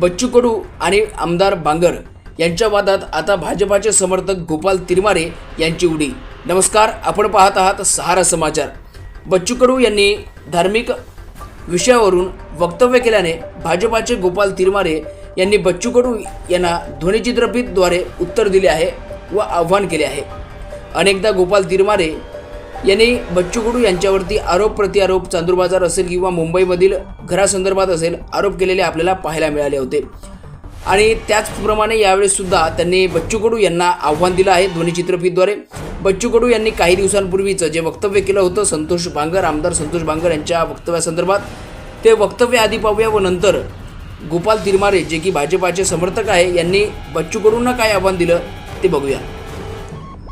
बच्चू कडू आणि आमदार बांगर यांच्या वादात आता भाजपाचे समर्थक गोपाल तिरमारे यांची उडी. नमस्कार आपण पाहत आहात सहारा समाचार. बच्चू कडू यांनी धार्मिक विषयावरून वक्तव्य केल्याने भाजपाचे गोपाल तिरमारे यांनी बच्चू कडू यांना ध्वनिचित्रफितद्वारे उत्तर दिले आहे व आव्हान केले आहे. अनेकदा गोपाल तिरमारे यांनी बच्चू कडू यांच्यावरती आरोप प्रतिआरोप चांदूरबाजार असेल किंवा मुंबईमधील घरासंदर्भात असेल आरोप केलेले आपल्याला पाहायला मिळाले होते. आणि त्याचप्रमाणे यावेळेस सुद्धा त्यांनी बच्चू कडू यांना आव्हान दिलं आहे ध्वनिचित्रफीतद्वारे बच्चू कडू यांनी काही दिवसांपूर्वीचं जे वक्तव्य केलं होतं संतोष बांगर आमदार संतोष बांगर यांच्या वक्तव्यासंदर्भात ते वक्तव्य आधी पाहूया व नंतर गोपाल तिरमारे जे की भाजपाचे समर्थक आहे यांनी बच्चू कडूंना काय आव्हान दिलं ते बघूया.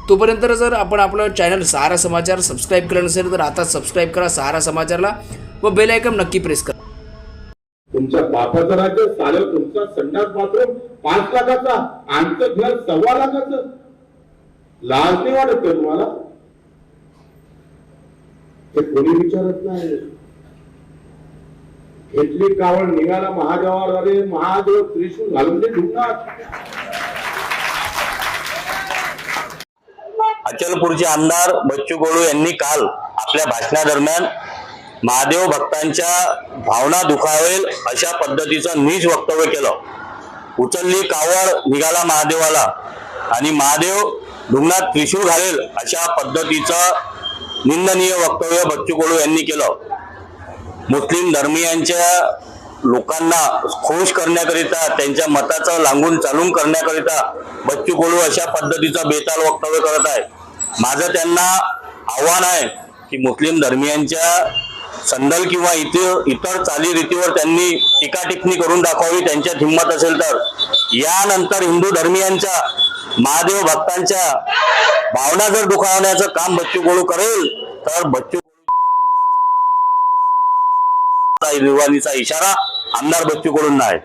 तोपर्यंत जर आपण आपलं चॅनल सहारा समाचार सबस्क्राईब केलं नसेल तर आता सबस्क्राईब करा सहारा समाचारला व बेल आयकॉन नक्की प्रेस करा. तुमच्या बापाचं राज्य चालेल तुमचा संडास बाथरूम पाच लाखाचा आमचं घर सव्वा लाखाचं. लाज नाही वाटत का तुम्हाला? ते कोणी विचारत नाही. घेतली कावड निघाला महादेवावर अरे महादेव त्रिशूल घालून ते ढुंगणार अचलपूरचे आमदार बच्चू कडू यांनी काल आपल्या भाषणादरम्यान महादेव भक्तांच्या भावना दुखावेल अशा पद्धतीचं नीच वक्तव्य केलं. उचलली कावड निघाला महादेवाला आणि महादेव रुग्णात त्रिशूळ घालेल अशा पद्धतीचं निंदनीय वक्तव्य बच्चू कडू यांनी केलं. मुस्लिम धर्मीयांच्या लोकांना खुश करण्याकरिता त्यांच्या मताचं लांगून चालून करण्याकरिता बच्चू कडू अशा पद्धतीचं बेताल वक्तव्य करत आहे माझं त्यांना आव्हान आहे की मुस्लिम धर्मियांच्या संदल किंवा इतर इतर चालीरीतीवर त्यांनी टीका टिप्पणी करून दाखवावी त्यांच्यात हिंमत असेल तर. यानंतर हिंदू धर्मियांच्या महादेव भक्तांच्या भावना जर दुखावण्याचं काम बच्चू कडू करेल तर बच्चू कडूच्या इशारा आमदार बच्चू कडूंना आहे.